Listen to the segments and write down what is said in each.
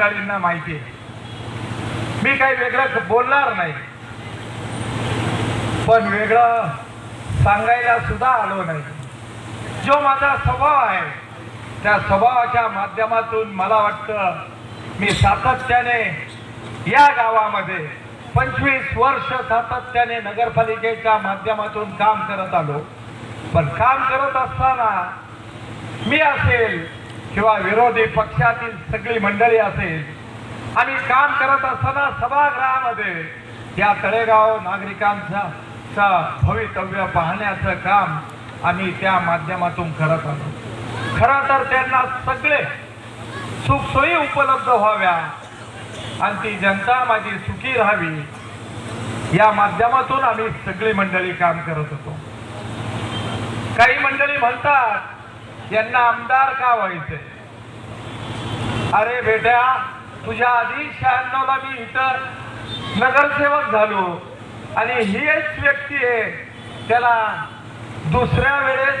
मंडळींना माहिती आहे. मी काही वेगळं बोलणार नाही. पण वेगळं सांगायला सुद्धा आलो नाही. जो माझा स्वभाव आहे त्या स्वभावाच्या माध्यमातून मला वाटतं मी सातत्याने या गावामध्ये पंचवीस वर्ष सातत्याने नगरपालिकेच्या माध्यमातून काम करत आलो. पण काम करत असताना मी असेल किंवा विरोधी पक्षातील सगळी मंडळी असेल आणि काम करत असताना सभागृहामध्ये या तळेगाव नागरिकांचा भवितव्य पाहण्याचं काम आम्ही त्या माध्यमातून करत आलो. खरं तर त्यांना सगळे सुखसोयी उपलब्ध व्हाव्या आणि ती जनता माझी सुखी राहावी या माध्यमातून आम्ही सगळी मंडळी काम करत होतो. काही मंडळी म्हणतात यांना आमदार का व्हायचंय अरे बेटा तुझ्या आधी शहाण्णवला मी इथं नगरसेवक झालो. आणि ही एक व्यक्ती आहे त्याला दुसऱ्या वेळेस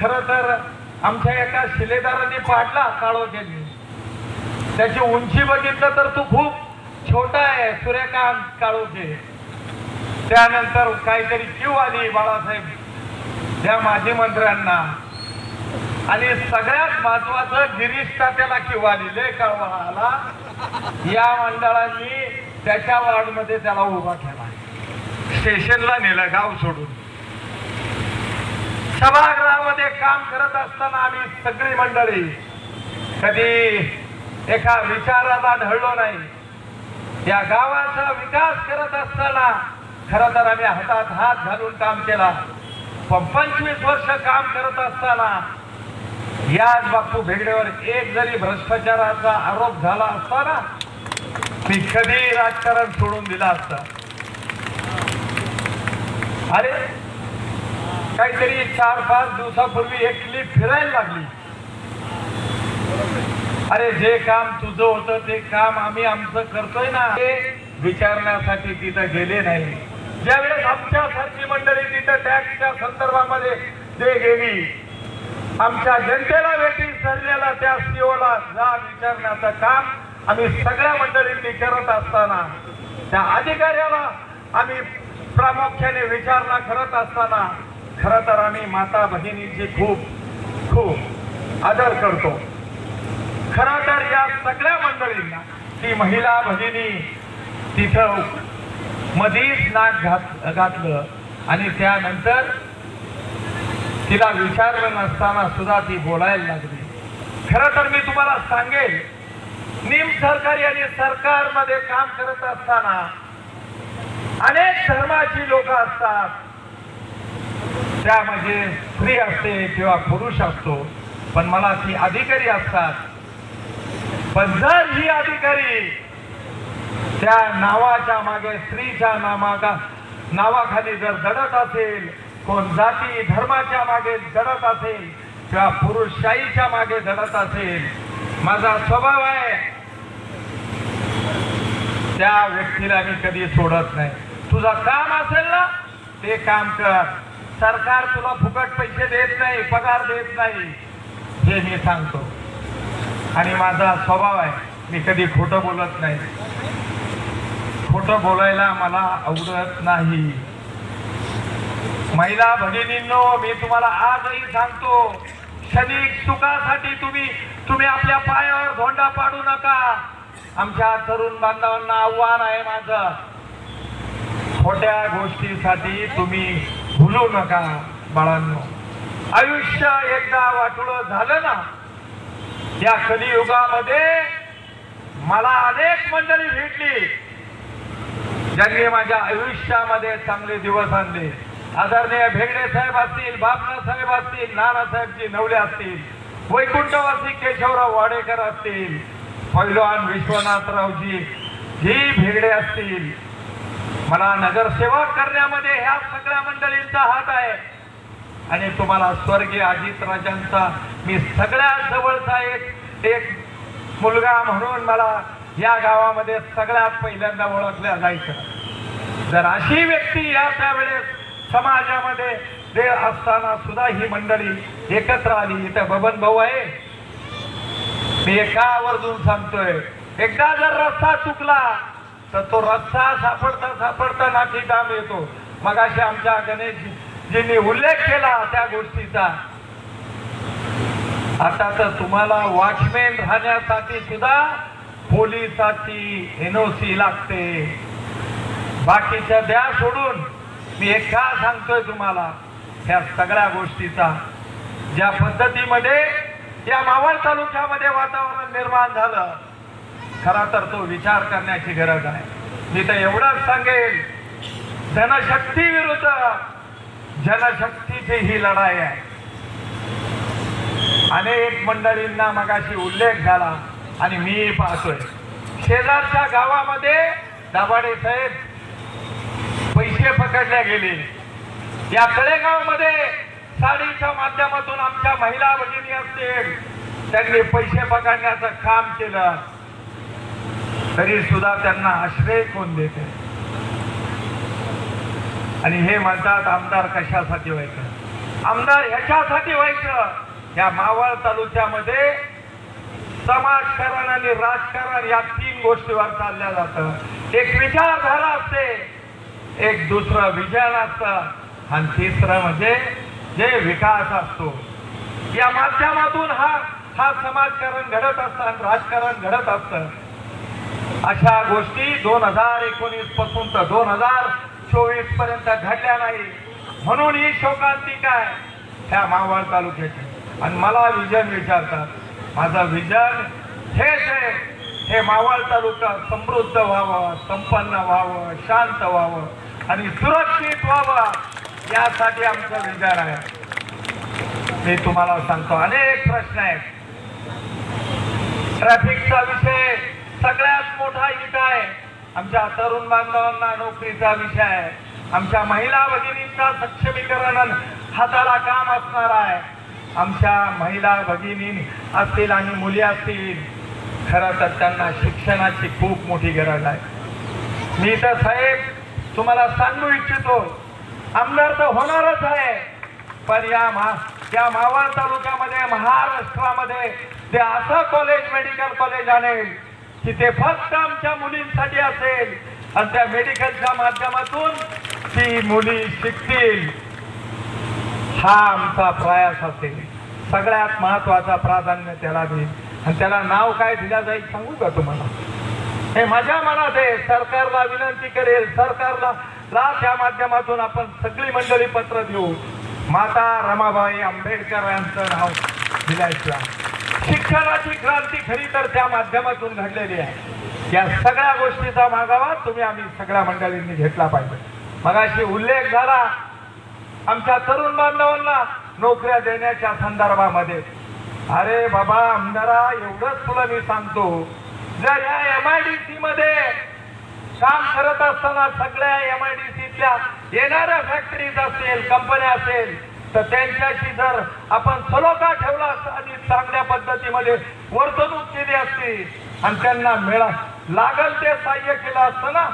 खर तर आमच्या एका शिलेदारांनी पाडला काळोख्याने त्याची उंची बघितलं तर तू खूप छोटा आहे सूर्यकांत काळोखे. त्यानंतर काहीतरी क्यू आली बाळासाहेब त्या माजी मंत्र्यांना. आणि सगळ्यात महत्वाचं गिरीश तात्याला किंवा आली लय कळवा आला या मंडळांनी त्याच्या वार्डमध्ये त्याला उभा केला. स्टेशनला नेलं गाव सोडून. सभागृहामध्ये काम करत असताना आम्ही सगळी मंडळी कधी एका विचाराला ढळलो नाही. या गावाचा विकास करत असताना खर तर आम्ही हातात हात घालून काम केला. पण पंचवीस वर्ष काम करत असताना याच बापू भेगडेवर एक जरी भ्रष्टाचाराचा आरोप झाला असता ना मी कधी राजकारण सोडून दिला असता. अरे काहीतरी चार पाच दिवसापूर्वी एक क्लिप फिरायला लागली. अरे जे काम तुझं होतं ते काम आम्ही आमचं करतोय ना ते विचारण्यासाठी तिथं गेले नाही. ज्यावेळेस आमच्यासारखी मंडळी तिथं टॅक्सच्या संदर्भामध्ये ते गेली. आमच्या जनतेला वेटी सरलेला त्या सीओला जाब विचारण्याचं काम आम्ही सगळ्या मंडळींनी करत असताना त्या अधिकाऱ्याला आम्ही प्रामुख्याने विचारणा करत असताना खर तर आम्ही माता बहिणींची खूप खूप आदर करतो. खर तर या सगळ्या मंडळींना ती महिला भगिनी तिथं मधीच नाक घात घातलं आणि त्यानंतर तिला विचारलं नसताना सुद्धा ती बोलायला लागली. खरं तर मी तुम्हाला सांगेल निम सरकारी आणि सरकारमध्ये काम करत असताना अनेक धर्माची लोक असतात. त्यामध्ये स्त्री असते किंवा पुरुष असतो पण मला ती अधिकारी असतात. पण जर ही अधिकारी त्या नावाच्या मागे स्त्रीच्या नामागा नावाखाली जर दडत असेल कोण जाती धर्माच्या मागे जडत असेल किंवा पुरुषशाहीच्या मागे जडत असेल माझा स्वभाव आहे. त्या व्यक्तीला मी कधी सोडत नाही. तुझं काम असेल ना ते काम कर. सरकार तुला फुकट पैसे देत नाही पगार देत नाही. हे मी सांगतो. आणि माझा स्वभाव आहे मी कधी खोटं बोलत नाही. खोटं बोलायला मला आवडत नाही. महिला भगिनींनो मी तुम्हाला आजही सांगतो क्षणिक सुखासाठी तुम्ही तुम्ही आपल्या पायावर धोंडा पाडू नका. आमच्या तरुण बांधवांना आव्हान आहे माझं. खोट्या गोष्टीसाठी तुम्ही भुलू नका बाळांनो. आयुष्य एकदा वाटुळं झालं ना या कलियुगामध्ये मला अनेक मंडळी भेटली ज्यांनी माझ्या आयुष्यामध्ये चांगले दिवस आणले. आदरणीय भेगडे साहेब असतील बापना साहेब असतील नानासाहेबजी नवले असतील वैकुंठवासी केशवराव वाडेकर असतील पैलवान विश्वनाथरावजी ही भेगडे असतील. मला नगरसेवक करण्यामध्ये ह्या सगळ्या मंडळींचा हात आहे. आणि तुम्हाला स्वर्गीय अजित राजांचा मी सगळ्यात जवळचा एक एक मुलगा म्हणून मला या गावामध्ये सगळ्यात पहिल्यांदा ओळखल्या जायचं. जर अशी व्यक्ती या त्यावेळेस समाजामध्ये ते असताना सुद्धा ही मंडळी एकत्र आली. इथं बबन भाऊ आहे. मी एका आवर्जून सांगतोय एकदा जर रस्ता चुकला तर तो रस्ता सापडता सापडता नाठी काम येतो. मग अशी आमच्या गणेशजींनी उल्लेख केला त्या गोष्टीचा. आता तर तुम्हाला वॉचमॅन राहण्यासाठी सुद्धा पोलिसाची एनओसी लागते. बाकीच्या द्या सोडून. मी एक का सांगतोय तुम्हाला ह्या सगळ्या गोष्टीचा. ज्या पद्धतीमध्ये या मावळ तालुक्यामध्ये वातावरण निर्माण झालं खरा तर तो विचार करण्याची गरज आहे. मी तर एवढंच सांगेल जनशक्ती विरुद्ध जनशक्तीची ही लढाई आहे. अनेक मंडळींना मगाशी उल्लेख झाला आणि मी पाहतोय. शेजारच्या गावामध्ये दाभाडे साहेब पैसे पकडले गेले. या तळेगावमध्ये साडीच्या माध्यमातून आमच्या महिला भगिनी असतील. त्यांनी पैसे पकडण्याचं काम केलं. तरी सुद्धा त्यांना आश्रय कोण देते? आणि हे म्हणतात आमदार कशासाठी व्हायचं? आमदार ह्याच्यासाठी व्हायचं. या मावळ तालुक्यामध्ये समाजकारण आणि राजकारण या तीन गोष्टीवर चालल्या जातं. एक विचारधारा असते. एक दुसरं विजन असतं आणि तिसरं म्हणजे जे विकास असतो. या माध्यमातून हा हा समाजकारण घडत असतं आणि राजकारण घडत असतं. अशा गोष्टी दोन हजार एकोणीसपासून तर दोन हजार चोवीसपर्यंत घडल्या नाही म्हणून ही शोकांती काय? ह्या मावळ तालुक्याची. आणि मला विजन विचारतात. माझं विजन हेच आहे. हे मावळ तालुका समृद्ध व्हावं संपन्न व्हावं शांत व्हावं. आणि सुरक्षित व्हावं यासाठी आमचा विचार आहे. मी तुम्हाला सांगतो अनेक प्रश्न आहेत. ट्रॅफिकचा विषय सगळ्यात मोठा इथं आहे. आमच्या तरुण बांधवांना नोकरीचा विषय आहे. आमच्या महिला भगिनींचा सक्षमीकरण हाताला काम असणार आहे. आमच्या महिला भगिनी असतील आणि मुली असतील खरं तर त्यांना शिक्षणाची खूप मोठी गरज आहे. मी तर साहेब तुम्हाला सांगू इच्छितो आमदार तर होणारच आहे. पण या मा या मावळ तालुक्यामध्ये महाराष्ट्रामध्ये ते असं कॉलेज मेडिकल कॉलेज आणेल की ते फक्त आमच्या मुलींसाठी असेल. आणि त्या मेडिकलच्या माध्यमातून ती मुली शिकतील. हा आमचा प्रयास असेल. सगळ्यात महत्त्वाचा प्राधान्य त्याला देईल आणि त्याला नाव काय दिलं जाईल सांगू का तुम्हाला? हे माझ्या मनात आहे. सरकारला विनंती करेल. सरकारला ला त्या माध्यमातून आपण सगळी मंडळी पत्र देऊ. माता रमाबाई आंबेडकर यांचं नाव दिलायचं शिक्षणाची क्रांती खरी तर त्या माध्यमातून घडलेली आहे. या सगळ्या गोष्टीचा मागावा तुम्ही आम्ही सगळ्या मंडळींनी घेतला पाहिजे. मगाशी उल्लेख झाला आमच्या तरुण बांधवांना नोकऱ्या देण्याच्या संदर्भामध्ये. अरे बाबा आमदारा एवढंच तुला मी सांगतो. जर या एम आय डी सी मध्ये काम करत असताना सगळ्या एम आय डी सीतल्या येणाऱ्या फॅक्टरीज असेल कंपन्या असेल तर त्यांच्याशी जर आपण सलोखा ठेवला आणि चांगल्या पद्धतीमध्ये वर्तणूक केली असती आणि त्यांना मिळा लागल ते सहाय्य केलं असतं ना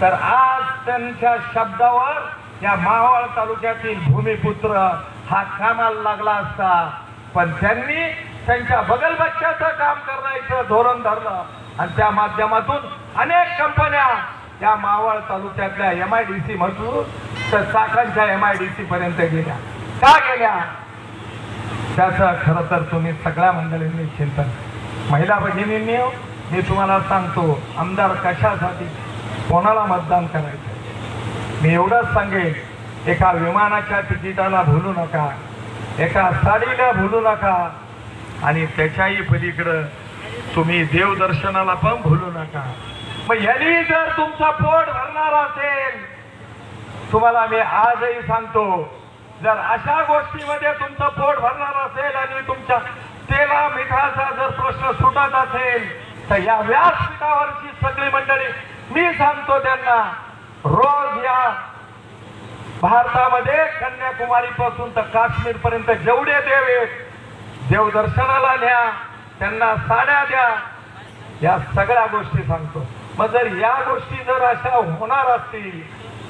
तर आज त्यांच्या शब्दावर या मावळ तालुक्यातील भूमिपुत्र हा कामाला लागला असता. पण त्यांनी त्यांच्या बगलबच्च्याचं काम करण्याचं धोरण धरलं. आणि त्या माध्यमातून अनेक कंपन्या या मावळ तालुक्यातल्या एम आय डी सी मधून तर चाकणच्या एम आय डी सी पर्यंत गेल्या. का गेल्या? त्याचं खरं तर तुम्ही सगळ्या मंडळींनी चिंतन. महिला भगिनींनी मी तुम्हाला सांगतो आमदार कशासाठी कोणाला मतदान करायचं? मी एवढंच सांगेन एका विमानाच्या तिकिटाला भुलू नका एका साडीला भुलू नका आणि त्याच्याही पलीकडं तुम्ही देवदर्शनाला पण भूलू नका. मग यांनी जर तुमचा पोट भरणार असेल तुम्हाला मी आजही सांगतो जर अशा गोष्टीमध्ये तुमचं पोट भरणार असेल आणि तुमच्या तेला मिठाचा जर प्रश्न सुटत असेल तर या व्यासपीठावरची सगळी मंडळी मी सांगतो त्यांना रोज या भारतामध्ये कन्याकुमारी पासून तर काश्मीर पर्यंत जेवढे देव आहेत देवदर्शनाला न्या त्यांना साड्या द्या. या सगळ्या गोष्टी सांगतो. मग जर या गोष्टी जर अशा होणार असतील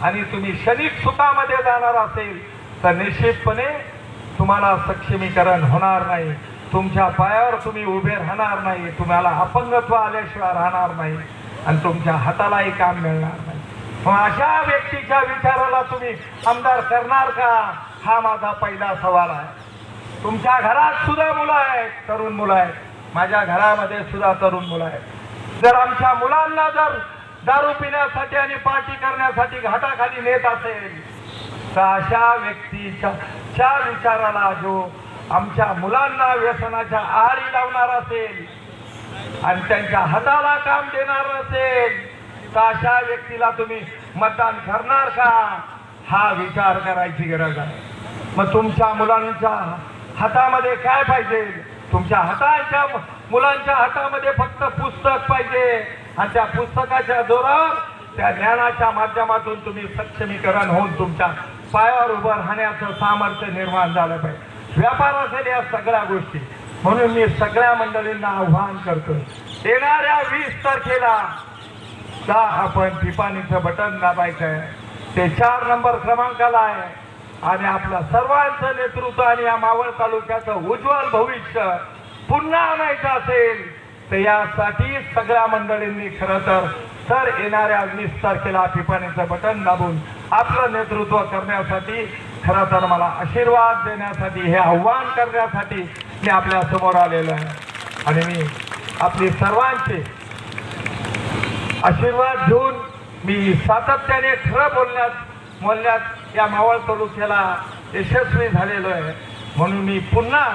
आणि तुम्ही शनिक सुखामध्ये जाणार असेल तर निश्चितपणे तुम्हाला सक्षमीकरण होणार नाही. तुमच्या पायावर तुम्ही उभे राहणार नाही. तुम्हाला अपंगत्व आल्याशिवाय राहणार नाही. आणि तुमच्या हातालाही काम मिळणार नाही. मग अशा व्यक्तीच्या विचाराला तुम्ही आमदार करणार का? हा माझा पहिला सवाल आहे. तुमच्या घरात सुद्धा मुलं आहेत तरुण मुलं आहेत. माझ्या घरामध्ये सुद्धा तरुण मुलं आहेत. जर आमच्या मुलांना जर दारू पिण्यासाठी आणि पार्टी करण्यासाठी घाटाखाली नेत असेल तर अशा व्यक्तीच्या विचाराला जो आमच्या मुलांना व्यसनाच्या आहारी लावणार असेल आणि त्यांच्या हाताला काम देणार असेल तर अशा व्यक्तीला तुम्ही मतदान करणार का? हा विचार करायची गरज आहे. मग तुमच्या मुलांच्या हातामध्ये काय पाहिजे? तुमच्या हाताच्या मुलांच्या हातामध्ये फक्त पुस्तक पाहिजे. आणि त्या पुस्तकाच्या जोरावर त्या ज्ञानाच्या माध्यमातून तुम्ही सक्षमीकरण होऊन तुमच्या पायावर उभं राहण्याचं सामर्थ्य निर्माण झालं पाहिजे. व्यापार असेल या सगळ्या गोष्टी. म्हणून मी सगळ्या मंडळींना आव्हान करतो येणाऱ्या वीस तारखेला का आपण टिपाणीचं बटन दाबायचं आहे ते चार नंबर क्रमांकाला आहे. आणि आपलं सर्वांचं नेतृत्व आणि या मावळ तालुक्याचं उज्ज्वल भविष्य पुन्हा आणायचं असेल तर यासाठी सगळ्या मंडळींनी खरं तर तर येणाऱ्या वीस तारखेला टिपाणीचं बटन दाबून आपलं नेतृत्व करण्यासाठी खरं तर मला आशीर्वाद देण्यासाठी हे आव्हान करण्यासाठी मी आपल्यासमोर आलेलो आहे. आणि मी आपली सर्वांचे आशीर्वाद घेऊन मी सातत्याने खरं बोलण्यात बोलण्यात या मावळ तालुक्याला यशस्वी झालेलो आहे. म्हणून मी पुन्हा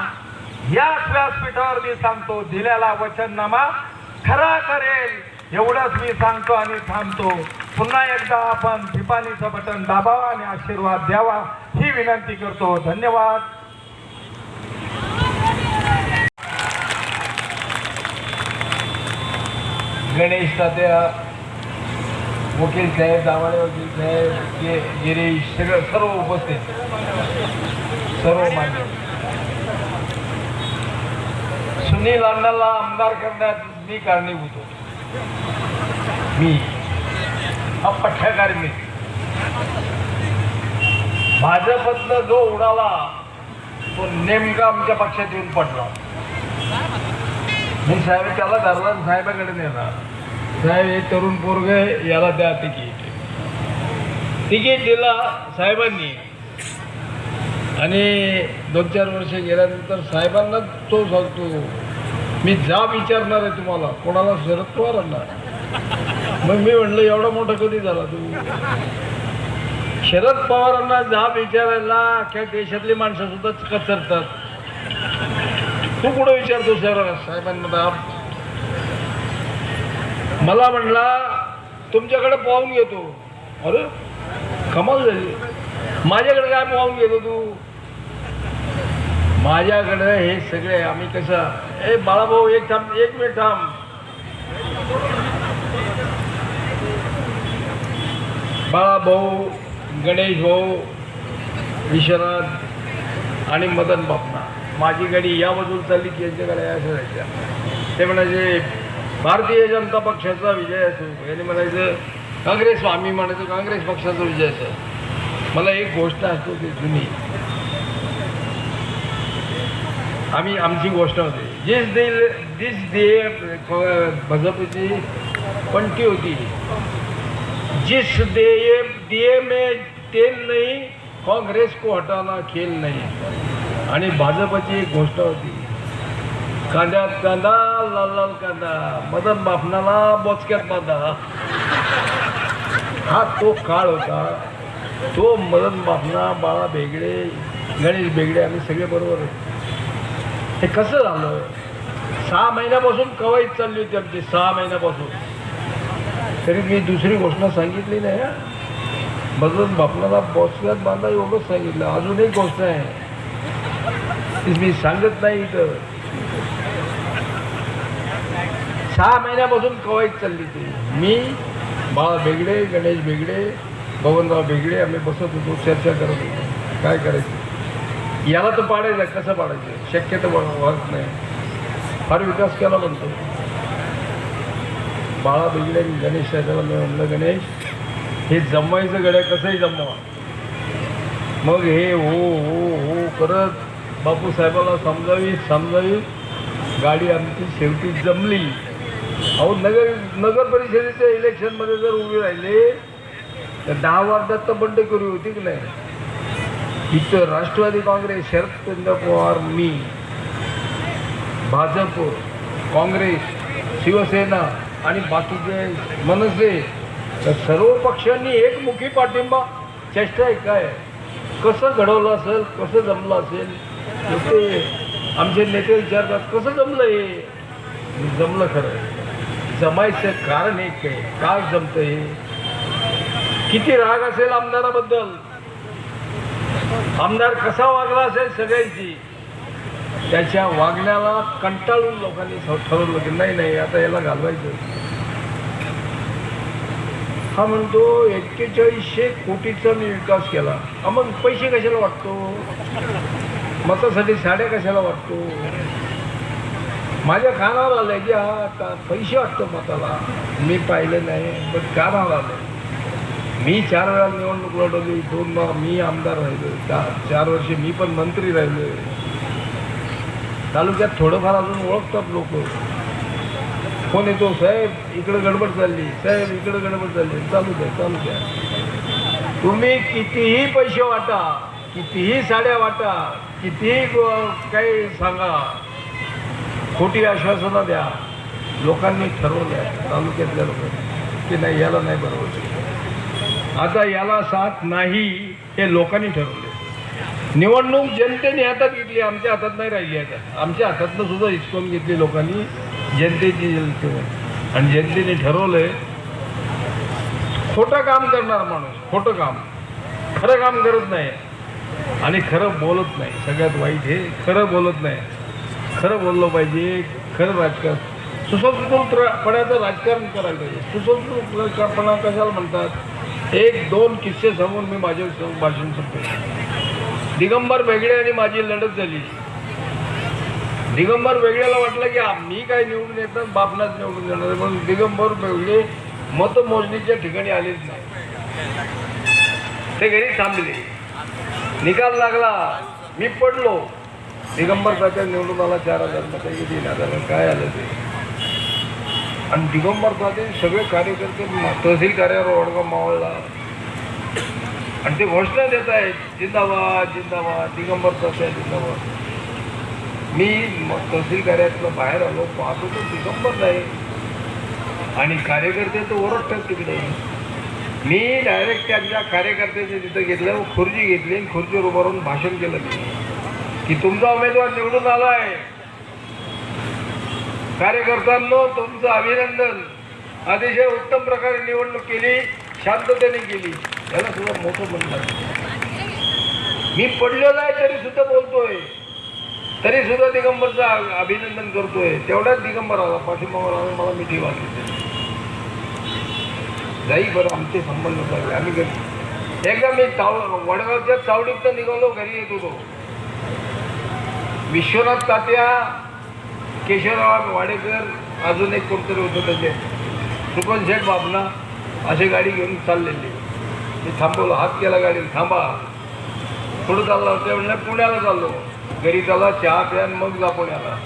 याच व्यासपीठावर मी सांगतो दिलेला वचननामा खरा करेल एवढंच मी सांगतो आणि थांबतो. पुन्हा एकदा आपण टिपाणीचं बटन दाबावा आणि आशीर्वाद द्यावा ही विनंती करतो. धन्यवाद. गणेश तात्या वकील साहेब दावाडे वकील साहेब गे गिरीश सगळं सर्व उपस्थित. सर्व मान्य. सुनील अण्णाला आमदार करण्यात मी कारणीभूत होतो. मी हा पठ्ठाकार मी भाजपतनं जो उडाला तो नेमका आमच्या पक्षात येऊन पडला. मी साहेब त्याला धरला साहेबाकडे नेला. साहेब हे तरुण पोरग याला द्या तिकीट. तिकीट दिला साहेबांनी. आणि दोन चार वर्ष गेल्यानंतर साहेबांना तो सांगतो मी जा विचारणार आहे तुम्हाला कोणाला शरद पवारांना मग मी म्हणलं एवढा मोठा कधी झाला तू? शरद पवारांना जा विचारायला अख्ख्या देशातली माणसं सुद्धा कचरतात. तू कुठं विचारतो सर साहेबांना मला म्हणला तुमच्याकडे पाहून घेतो. अरे कमाल झाली. माझ्याकडे काय पाहून घेतो तू? माझ्याकडे हे सगळे आम्ही कसं? ए बाळाभाऊ एक थांब एक मिनिट थांब. बाळाभाऊ गणेश भाऊ विश्वनाथ आणि मदन बापना माझी गाडी या बाजूला चालली की यांच्याकडे असं राहायच्या. ते म्हणायचे भारतीय जनता पक्षाचा विजय असो याने म्हणायचं काँग्रेस आम्ही म्हणायचो काँग्रेस पक्षाचा विजय असो मला एक गोष्ट असतो ती जुनी. आम्ही आमची गोष्ट होती. जिस दिल जिस दे भाजपची पंटी होती जिस दिए दिए में तेल नाही काँग्रेस को हटाना खेल नाही. आणि भाजपची एक गोष्ट होती. कांद्यात कांदा लाल लाल कांदा. मदन बापणाला बोचक्यात बांधा. हा तो काळ होता. तो मदन बापना बाळा बेगडे गणेश बेगडे आम्ही सगळे बरोबर. हे कसं झालं? सहा महिन्यापासून कवायत चालली होती आमची सहा महिन्यापासून. तरी मी दुसरी घोषणा सांगितली नाही मदन बापणाला बोचक्यात बांधा एवढंच सांगितलं. अजून एक गोष्ट आहे मी सांगत नाही इथं. सहा महिन्यापासून कवायत चालली ती. मी बाळा बेगडे गणेश बेगडे बबनराव बेगडे आम्ही बसत होतो चर्चा करत होतो. काय करायचं? याला तर पाडायचं कसं पाडायचं? शक्य तर व्हायच नाही. फार विकास केला म्हणतो. बाळा बेगडे गणेश साहेबाला मी म्हणलं गणेश हे जमवायचं गड्या कसंही जमवा. मग हे हो हो हो करत बापू साहेबाला समजावी समजावी गाडी आमची शेवटी जमली. अहो नगर नगर परिषदेच्या इलेक्शनमध्ये जर उभे राहिले तर दहा वार्डात तर बंडखोरी होती की नाही? इथं राष्ट्रवादी काँग्रेस शरद चंद्र पवार मी भाजप काँग्रेस शिवसेना आणि बाकीचे मनसे तर सर्व पक्षांनी एकमुखी पाठिंबा चेष्टा आहे काय? कसं घडवलं असेल कसं जमलं असेल? ते आमचे नेते विचारतात कसं जमलं हे? जमलं खरं. जमायचं कारण एक आहे. काय जमतं हे? किती राग असेल आमदाराबद्दल? आमदार कसा वागला असेल सगळ्यांची? त्याच्या वागण्याला कंटाळून लोकांनी ठरवलं की नाही नाही आता याला घालवायचं. हा म्हणतो एक्केचाळीसशे कोटीचा मी विकास केला. मग पैसे कशाला वाटतो? मतासाठी साड्या कशाला वाटतो? माझ्या कानावर आलंय की हा आता पैसे वाटतो मताला. मी पाहिलं नाही पण कानावर आलं मी चार वेळा निवडणूक लढवली दोन वेळा मी आमदार राहिलो चार चार वर्षे मी पण मंत्री राहिलो. तालुक्यात थोडंफार अजून ओळखतात लोक. कोण येतो? साहेब इकडं गडबड चालली. साहेब इकडं गडबड चालली. चालू द्या चालू द्या. तुम्ही कितीही पैसे वाटा कितीही साड्या वाटा कितीही काही सांगा. खोटी आश्वासनं द्या. लोकांनी ठरवलं तालुक्यातल्या लोकांनी. की नाही याला नाही बरोबर. आता याला साथ नाही हे लोकांनी ठरवले निवडणूक जनतेने हातात घेतली आमच्या हातात नाही राहिली आता. आमच्या हातातनं सुद्धा हिसकून घेतली लोकांनी जनतेची आणि जनतेने ठरवलंय खोटं काम करणार माणूस खोटं काम. खरं काम करत नाही. आणि खरं बोलत नाही. सगळ्यात वाईट हे खरं बोलत नाही. खरं बोललं पाहिजे खरं राजकारण. सुसंस्कृतपणाचं राजकारण करायला पाहिजे. सुसंस्कृतपणा कशाला म्हणतात? एक दोन किस्से सांगून मी माझे भाषण संपतो दिगंबर वेगळे आणि माझी लढत झाली. दिगंबर वेगळ्याला वाटलं की मी काय निवडून येतात बापनाच निवडून येणार आहे. म्हणून दिगंबर वेगळे मतमोजणीच्या ठिकाणी आलेच नाही. ते घरी थांबले. निकाल लागला. मी पडलो. दिगंबर तात्या निवडून आला चार हजार मतं तीन हजार काय आलं ते? आणि दिगंबर तात्या सगळे कार्यकर्ते तहसील कार्यावर वडगाव मावळला. आणि ते घोषणा देत आहेत जिंदाबाद जिंदाबाद दिगंबर तात्या जिंदाबाद. मी तहसील कार्यालयातलं बाहेर आलो पाहतो तो दिगंबर नाही. आणि कार्यकर्ते तर ओरडतात तिकडे. मी डायरेक्ट त्यांच्या कार्यकर्त्याच्या तिथं घेतलं खुर्ची घेतली आणि खुर्चीवर उभारून भाषण केलं मी. की तुमचा उमेदवार निवडून आलाय कार्यकर्त्यांनो तुमचं अभिनंदन. अतिशय उत्तम प्रकारे निवडणूक केली शांततेने केली. याला सुद्धा मोठं म्हणतात. मी पडलेलो आहे तरी सुद्धा बोलतोय. तरी सुद्धा दिगंबरचं अभिनंदन करतोय. तेवढ्याच दिगंबर आला पाठीमागून आला मला मिठी वाटली जाई बरं आमचे संबंध लागले आम्ही घरी एकदा मी चाव वडगावच्या चावडीत निघालो घरी येत होतो. विश्वनाथ तात्या केशवराव वाडेकर अजून एक कोणतरी होतं. त्याचे सुकन शेठ बाबना अशी गाडी घेऊन चाललेली. मी थांबवलं हात केला गाडीला थांबा. पुढं चालला ते म्हणलं पुण्याला चाललो. घरी चला चहा प्या मग जा पुण्याला.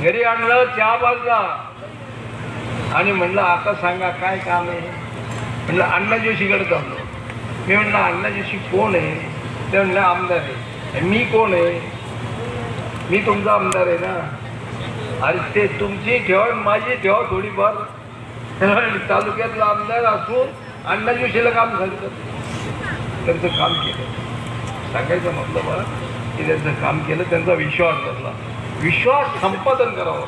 घरी आणलं चहा बाजला आणि म्हणलं आता सांगा काय काम आहे? म्हणलं अण्णा जोशीकडे चाललो. मी म्हणलं अण्णा जोशी कोण आहे? ते म्हणलं आमदार आहे. मी कोण आहे? मी तुमचा आमदार आहे ना. अरे ते तुमची ठेवा माझी ठेवा थोडीफार. तालुक्यातला आमदार असून अण्णा जोशीला काम झालं त्यांचं काम केलं. सांगायचं म्हटलं बरं की त्यांचं काम केलं त्यांचा विश्वास धरला विश्वास संपादन करावा.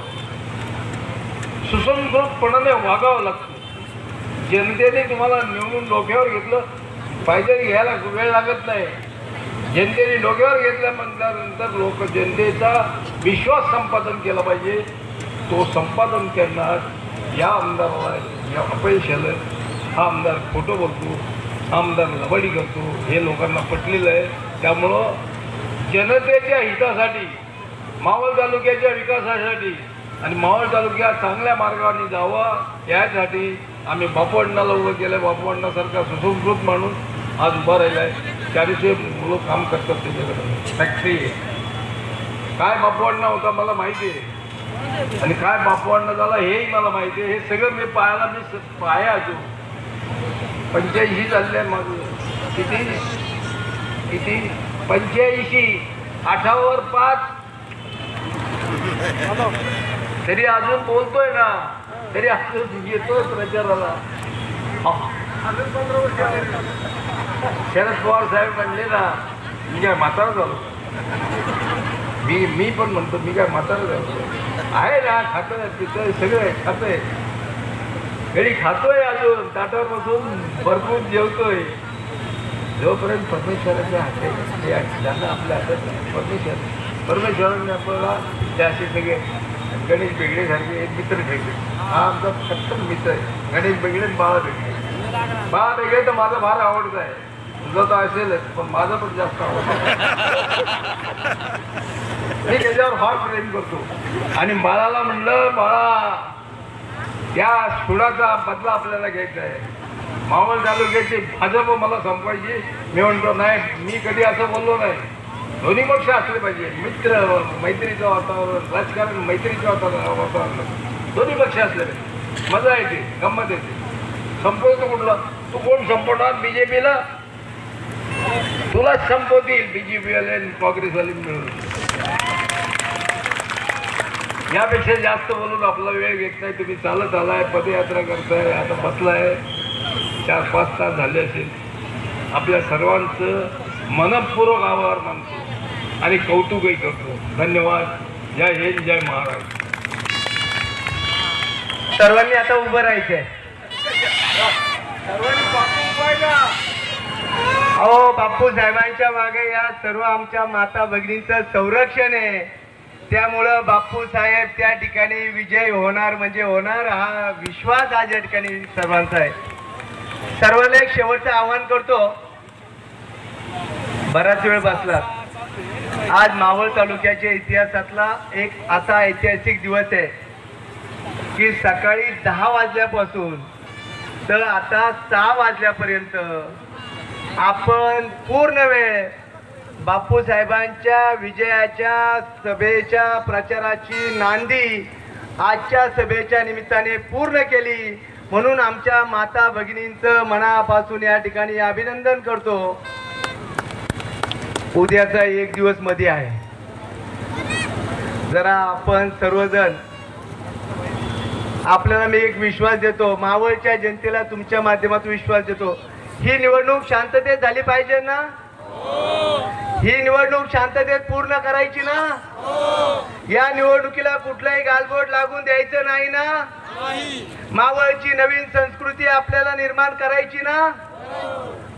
सुसंस्कृतपणाने वागावं लागतं. जनतेने तुम्हाला निवडून डोक्यावर घेतलं पाहिजे घ्यायला वेळ लागत नाही. जनतेने डोक्यावर घेतल्यानंतर लोक जनतेचा विश्वास संपादन केला पाहिजे. तो संपादन करणार या आमदाराला या अपयश आलं. हा आमदार खोटं बोलतो हा आमदार लबाडी करतो हे लोकांना पटलेलं आहे. त्यामुळं जनतेच्या हितासाठी मावळ तालुक्याच्या विकासासाठी आणि मावळ तालुक्यात चांगल्या मार्गाने जावा यासाठी आम्ही बापू अण्णाला उभं केलं बापू अण्णासारखा सुसंस्कृत माणूस आज उभा राहिला आहे चारशे मुलं काम करतात त्याच्याकडे. फॅक्टरी काय बापवांना होता मला माहिती आहे. आणि काय बापवांना झाला हेही मला माहिती आहे. हे सगळं मी पाहायला मी स- अजून पंच्याऐंशी झाले आहे माझं. किती? किती? पंच्याऐंशी. आठावर पाच. तरी अजून बोलतोय ना. तरी अजून येतोय प्रचाराला. अजून पंधरा वर्ष शरद पवार साहेब म्हणले ना मी काय म्हातारा झालो? मी मी पण म्हणतो मी काय म्हातारा झालो? आहे ना खातोय पितं सगळं आहे खातोय घरी खातोय अजून ताटावर बसून भरपूर जेवतोय. जोपर्यंत परमेश्वराच्या हातात हे आपल्या हातात नाही, परमेश्वर परमेश्वराने आपल्याला ते असे सगळे गणेश बेगडेसारखे एक मित्र भेटले. हा आमचा फक्त मित्र आहे. गणेश बेगडे बाळा भेटले बाळा बेगडे तर माझा फार आवडता आहे. तुझा तर असेलच पण माझा पण जास्त आवडतो. मी त्याच्यावर फार प्रेम करतो. आणि बाळाला म्हणलं बाळा त्या सुडाचा बदला आपल्याला घ्यायचा आहे. मावळ तालुक्याची भाजप मला संपवायची. मी म्हणतो नाही मी कधी असं बोललो नाही. दोन्ही पक्ष असले पाहिजे. मित्र मैत्रीचं वातावरण राजकारण मैत्रीचं वातावरण वातावरण. दोन्ही पक्ष असले पाहिजे. मजा येते गंमत येते. संपवतो कुठला? तू कोण संपवणार? बीजेपीला तुलाच संपवतील बीजेपीवाले काँग्रेसवाले मिळून. यापेक्षा जास्त बोलून आपला वेळ घेत नाही. तुम्ही चालत आलाय पदयात्रा करताय आता बसलाय. चार पाच तास झाले असेल. आपल्या सर्वांचं मनपूर्वक आभार मानतो आणि कौतुकही करतो. धन्यवाद. जय हिंद जय महाराष्ट्र. सर्वांनी आता उभं राहायचंय. सर्वांनी अहो बापू साहेबांच्या मागे या सर्व आमच्या माता भगिनींचं संरक्षण आहे. त्यामुळं बापू साहेब त्या ठिकाणी विजय होणार म्हणजे होणार हा विश्वास आज या ठिकाणी सर्वांचा आहे. सर्वांना एक शेवटचं आवाहन करतो. बराच वेळ बसला. आज मावळ तालुक्याच्या इतिहासातला एक असा ऐतिहासिक दिवस आहे की सकाळी दहा वाजल्यापासून तर आता सहा वाजल्यापर्यंत आपण पूर्ण वेळ बापूसाहेबांच्या विजयाच्या सभेच्या प्रचाराची नांदी आजच्या सभेच्या निमित्ताने पूर्ण केली. म्हणून आमच्या माता भगिनींचं मनापासून या ठिकाणी अभिनंदन करतो. उद्याचा एक दिवसमध्ये आहे. जरा आपण सर्वजण आपल्याला मी एक विश्वास देतो. मावळच्या जनतेला तुमच्या माध्यमातून विश्वास देतो. ही निवडणूक शांततेत झाली पाहिजे ना? ही निवडणूक शांततेत पूर्ण करायची ना? या निवडणुकीला कुठलाही गालबोट लागून द्यायचं नाही ना? मावळची नवीन संस्कृती आपल्याला निर्माण करायची ना?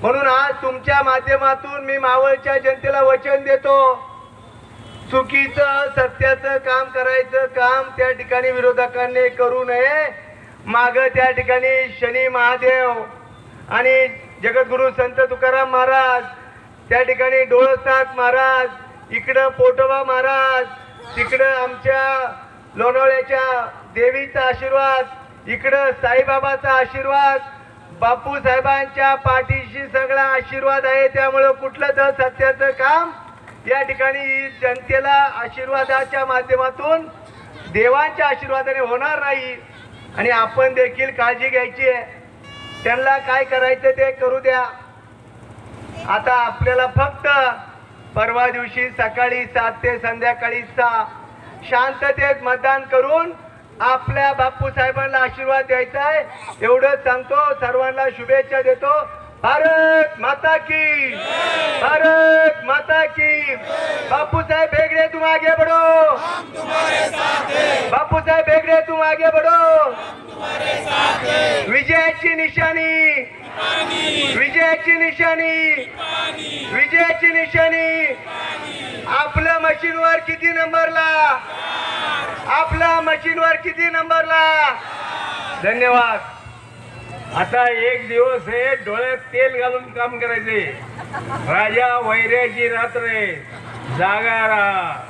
म्हणून आज तुमच्या माध्यमातून मी मावळच्या जनतेला वचन देतो. चुकीचं सत्याचं काम करायचं काम त्या ठिकाणी विरोधकांनी करू नये. माग त्या ठिकाणी शनी महादेव आणि जगद्गुरु संत तुकाराम महाराज त्या ठिकाणी डोळसनाथ महाराज इकडं पोटोबा महाराज तिकडं आमच्या लोणावळ्याच्या देवीचा आशीर्वाद इकडं साईबाबाचा आशीर्वाद बापू साहेबांच्या पाठीशी सगळा आशीर्वाद आहे त्यामुळं कुठलं तर सत्याचं काम या ठिकाणी जनतेला आशीर्वादाच्या माध्यमातून देवांच्या आशीर्वादाने होणार नाही. आणि आपण देखील काळजी घ्यायची आहे. त्यांना काय करायचं ते करू द्या. आता आपल्याला फक्त परवा दिवशी सकाळी सात ते संध्याकाळी सहा शांततेत मतदान करून आपल्या बापू साहेबांना आशीर्वाद द्यायचा आहे. एवढंच सांगतो सर्वांना शुभेच्छा देतो. भारत माता की भारत माता की. बापू साहेब बेगड़े तुम आगे बढ़ो. बापू साहेब बेगड़े तुम आगे बढ़ो. विजयाची निशाणी. विजयाची निशाणी. विजयाची निशाणी. आपल्या मशीनवर किती नंबरला आपल्या मशीनवर किती नंबरला धन्यवाद. आता एक दिवस हे डोळ्यात तेल घालून काम करायचे. राजा वैर्याची रात्र जागा राहा.